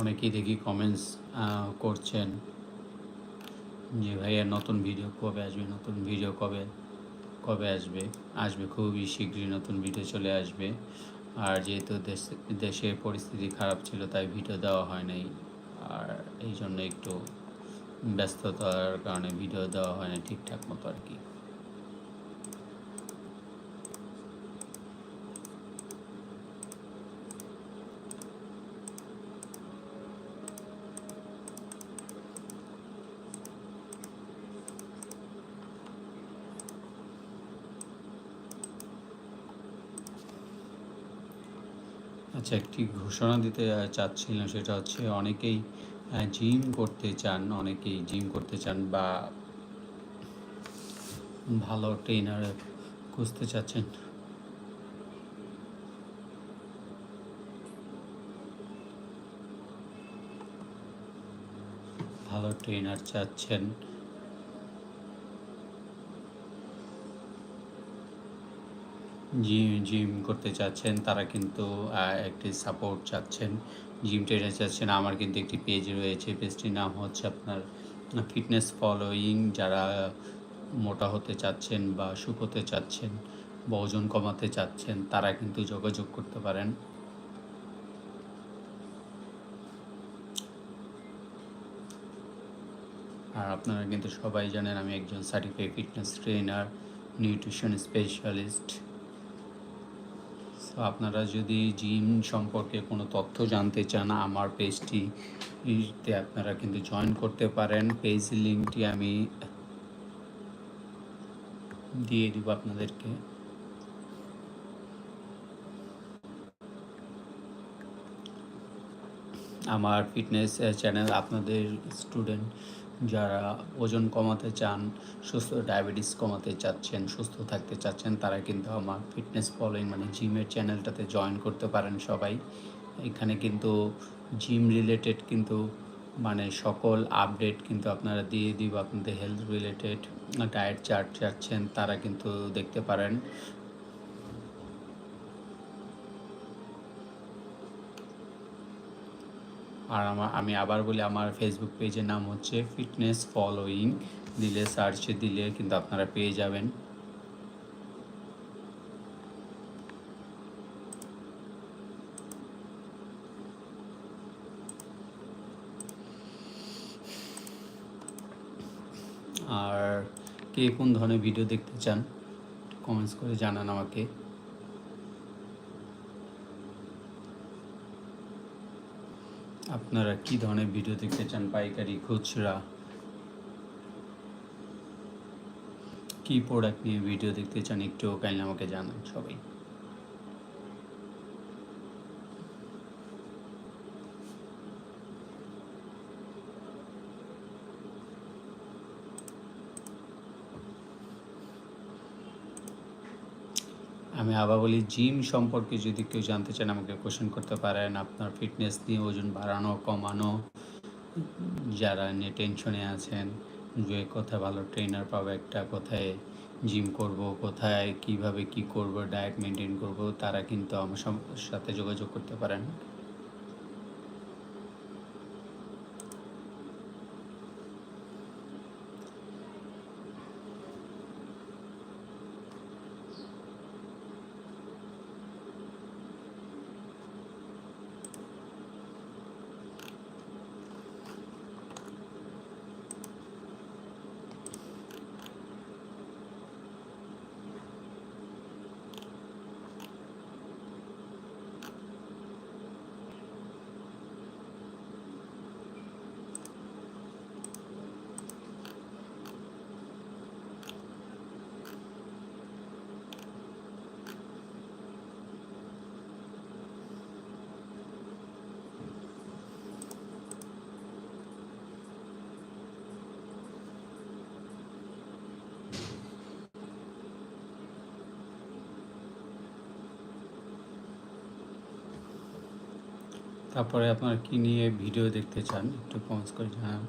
অনেকেই দেখি কমেন্টস করছেন যে, ভাইয়া, নতুন ভিডিও কবে আসবে? নতুন ভিডিও কবে? কবে আসবে? আসবে খুবই শীঘ্রই নতুন ভিডিও চলে আসবে। আর যেহেতু দেশ, দেশের পরিস্থিতি খারাপ ছিল, তাই ভিডিও দেওয়া হয় নাই। আর এই জন্য একটু ব্যস্ততার কারণে ভিডিও দেওয়া হয় না ঠিকঠাক মতো আর কি। আচ্ছা একটি ঘোষণা দিতে চাচ্ছিলাম সেটা হচ্ছে অনেকেই জিম করতে চান, অনেকেই জিম করতে চান বা ভালো ট্রেনার খুঁজতে চাচ্ছেন। ভালো ট্রেনার চাচ্ছেন। জিম জিম করতে চাচ্ছেন, তারা কিন্তু একটি সাপোর্ট চাচ্ছেন। জিম ট্রেনার চাচ্ছেন। আমার কিন্তু একটি পেজ রয়েছে। পেজটির নাম হচ্ছে আপনার ফিটনেস ফলোয়িং যারা মোটা হতে চাচ্ছেন বা শুকোতে চাচ্ছেন বা ওজন কমাতে চাচ্ছেন, তারা কিন্তু যোগাযোগ করতে পারেন। আর আপনারা কিন্তু সবাই জানেন, আমি একজন certified fitness trainer nutrition specialist আপনারা যদি জিম সম্পর্কে কোনো তথ্য জানতে চান, আমার পেজটিতে আপনারা কিন্তু জয়েন করতে পারেন। পেজ লিঙ্কটি আমি দিয়ে দিব আপনাদেরকে। আমার ফিটনেস চ্যানেল আপনাদের স্টুডেন্ট যারা ওজন কমাতে চান, সুস্থ ডায়াবেটিস কমাতে চাচ্ছেন, সুস্থ থাকতে চাচ্ছেন, তারা কিন্তু আমার ফিটনেস ফলোয়িং মানে জিমের চ্যানেলটাতে জয়েন করতে পারেন সবাই। এখানে কিন্তু জিম রিলেটেড কিন্তু মানে সকল আপডেট কিন্তু আপনারা দিয়ে দিব। আপনাদের হেলথ রিলেটেড ডায়েট চার্ট চাচ্ছেন, তারা কিন্তু দেখতে পারেন। আর আমার আমি আবার বলি আমার ফেসবুক পেজের নাম হচ্ছে ফিটনেস ফলোয়িং দিলে সার্চে দিলে কিন্তু আপনারা পেয়ে যাবেন। আর কে কোন ধরনের ভিডিও দেখতে চান কমেন্টস করে জানান আমাকে। আপনারা কি ধরনের ভিডিও দেখতে চান? পাইকারি, খুচরা। কি প্রোডাক্ট নিয়ে ভিডিও দেখতে চান? একটু কাইন্ডলি আমাকে জানান সবাই। আমি আবার বলি জিম সম্পর্কে যদি কেউ জানতে চান আমাকে কোশ্চেন করতে পারেন। আপনার ফিটনেস নিয়ে ওজন বাড়ানো, কমানো, যারা নিয়ে টেনশনে আছেন, যে কোথায় ভালো ট্রেনার পাবো, একটা কোথায় জিম করব, কোথায় কীভাবে কি করব ডায়েট মেনটেন করব, তারা কিন্তু আমার সাথে যোগাযোগ করতে পারেন। তারপরে আপনারা কি নিয়ে ভিডিও দেখতে চান একটু কমেন্টস করে জানান।